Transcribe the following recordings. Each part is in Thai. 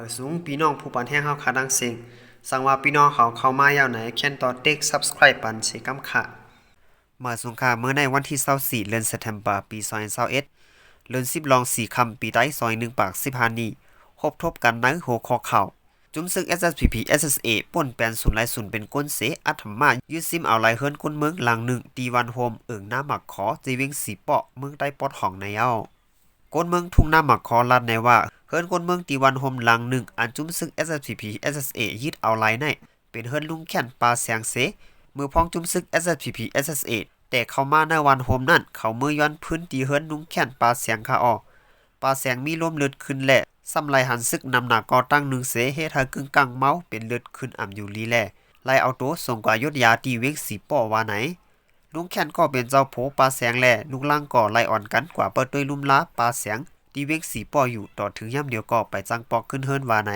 อสูงพี่น้องผู้ปันแห้งเฮาขาดังเสียงสั่งว่าพี่น้องเขาเข้ามายาวไหนแค่นต่อเต็ก subscribe ปันสิกำค่ะมาสงค่าเมื่อในวันที่24เดือนธันวาคมปี2021เดือน10ลอง4คำปีใต้ซอย1ปาก15นี้พบทบกันในหัวข้อข่าวจุมซึก SSPP SSA ป่นแปลนศูนย์ลายศูนย์เป็นก้นเสอัธมายืดซิมเอาลายเฮิรนก้นเมืองหลังหนึ่งตีวันโฮมเอิงหน้าหมักขอจีเวงสีเปาะเมืองใต้ปอดห้องในเอา กนเมืองทุ่งหน้าหมักขอลัดในว่าเฮิรนกนเมืองตีวันโฮมหลังหนึ่งอันจุ้มซึก SSPP SSA ยึดเอาไลายในเป็นเฮิรนลุงแค่นปลาแสงเสมือพ้องจุ้มซึก SSPP SSA แต่เข้ามาในวันโฮมนั่น เขาเมื่อย้อนพื้นตีเฮิรนลุงแค่นปลาแสงคาออปลาแสงมีลมเลือดขึ้นแหละสำไรหันซึกนำหนักก่อตั้งหนึ่งเสเฮ็ดให้กึ่งกลางเมาเป็นเลือดขึ้นอ่ำอยู่ลีแลไล่เอาตัวส่งกว่ายศยาตีเวงสีป้อว่าไหน ลุงแค้นก็เป็นเจ้าโผปลาแสงแลลุงล่างก็ไล่อ่อนกันกว่าเปิดด้วยลุ่มล้าปลาแสงตีเวงสีป้ออยู่ต่อถึงย่ำเดียวก็ไปจังปอกขึ้นเฮิรนว่าไหน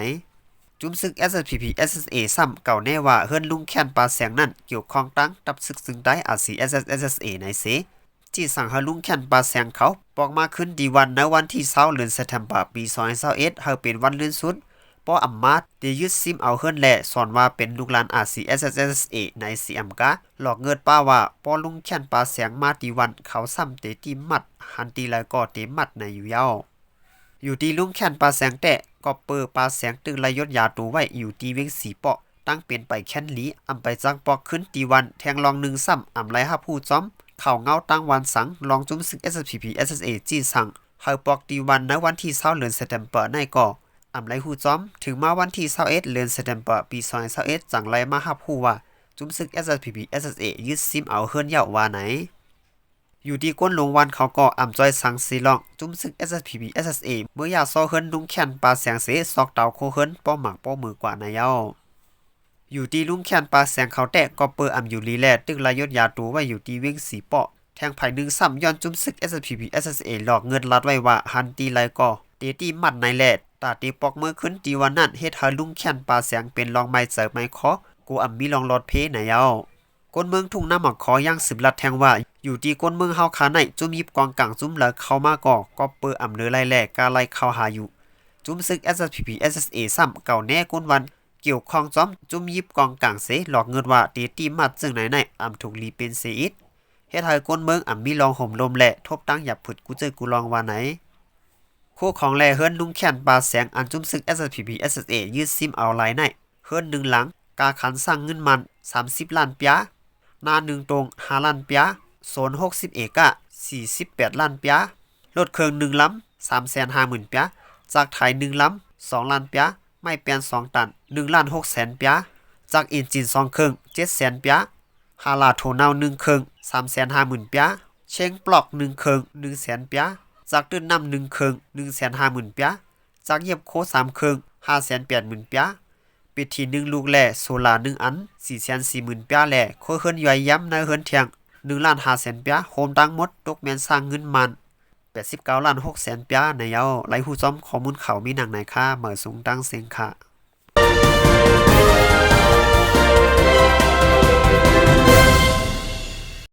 จุ้มซึก SSPP SSA ซ้ำเก่าแน่ว่าเฮิรนลุงแค้นปลาแสงนั่นเกี่ยวข้องตั้งกับซึกซึ่งได้อาซี SSSA ในเสที่สั่งให้ลุงแค้นปลาแสงเขาปอกมาขึ้นดีวันในวันที่20เดือนธันวาคมปี2021เฮาเป็นวันเลื่อนสุด ป้ออำมาตย์ได้ยึดซิมเอาเฮิรนแหละสอนว่าเป็นลูกหลาน RCSSA ใน CMK หลอกเงินป้าว่าป้อลุงแค้นปลาแสงมาดีวันเขาซ้ำเตตีมัดหันตีแล้วก็เตมัดในอยู่เย้าอยู่ที่ลุงแค้นปลาแสงแตะก็เปิดปลาแสงตึงระยยศยาตูไว้อยู่ที่เวงสีเปาะตั้งเป็นไปแค้นลีอำไปจังปอกขึ้นตีวันแทงลองหนึ่งซ้ำอำไรฮับผู้จ้อมเข่าเงาตั้งวันสังลองจุ้มซึก SPP SSA จีสังเฮาปอกตีวันในวันที่20เดือนเซปเทมเบอร์ในก่อ อำไรฮู้จอม ถึงมาวันที่21เดือนเซปเทมเบอร์ปี2021จังไรมาฮับฮู้ว่าจุ้มซึก SPP SSA ยึดซิมเอาเฮิรนยาว่าไหน อยู่ที่ก้นลงวันเขาก็อ่ำจ้อยสังสีลอง จุ้มซึก SPP SSA เมื่อยาซอเฮิรนดุงแค้นปลาแสงเสซอกเตาโคเฮิรนป้อหมักป้อมือกว่านเย้าอยู่ที่ลุงแคนปลาแสงเขาแตะก็เปิดอำอยู่ลีแลตึกลายยศยาตูไว้อยู่ที่เวงสีเปาะแทงไผ่หนึ่งซ้ำย้อนจุ้มซึก SPP SSA หลอกเงินรัดไว้ว่าฮันตีไลก็เตตีมัดในแลด ตาตีปอกเมื่อขึ้นตีวันนั้นเฮ็ดให้ลุงแคนปลาแสงเป็นรองไม้เสิร์ฟไม้คอกูอ่ำมีรองรถเพไหนเอาก้นเมืองทุ่งน้ำหมักคอย่างสืบลัดแทงว่า อยู่ที่ก้นเมืองเฮาคาในจุ้มยิบกองกลางจุ้มเหลือเข้ามาก่อก็เปิดออ่ำเลือไล่แลกาไล่เข้าหาอยู่ จุ้มซึก SPP SSA ซ้ำเก่าแน่ก้นวัน เกี่ยวข้องจอมจุ่มยิบกองกลางเสหลอกเงินว่าเตตีมัดซึ่งไหนในอ่ำถูกลีเป็นเสอิดเฮ็ดให้ก้นเมืองอ่ำมีรองห่มลมแหละทบตั้งหยับผุดกูเจอกูลองว่าไหน คู่ของแลเฮิรนลุงแค้นปลาแสงอันจุ่มซึก SPP SSA ยืดซิมเอาไลน์ในเฮิรนหนึ่งหลัง กาขันสร้างเงินมัน 30 ล้านปยาหน้าหนึ่งตรง5ล้านปยาโซน 60 เอกะ 48 ล้านปยารถเครื่องหนึ่งลำ350,000ปยาจากไทยหนึ่งลำ2ล้านปยาไม่เปลี่ยน2ตัน1ล้าน6แสนปยาจากอินจิน2เครื่อง7แสนปยาฮาลาโทนาว1เครื่อง3แสน50,000ปยาเชงปลอก1เครื่อง1แสนปยา จากตื้นน้ำหนึ่งเครื่อง1แสนห้าหมื่นเปียจากเยียบโคสามเครื่อง5แสนแปดหมื่นเปียาปิดที่งลูกแล่โซลาหนึ่งอันสี่แสนสี่หมื่นเปียาแล่โคเฮินย่อยย้ำในเฮินเทียงหนึ่งล้านห้าแสนเปียโฮมตั้งหมดตกแม่นสร้างเงินมันแปดสิบเก้าล้านหกแสนเปียในเยาไหลหูจอมข้อมูลเขามีหนังไหนค่าเหมือสูงตั้งเสียงค่ะ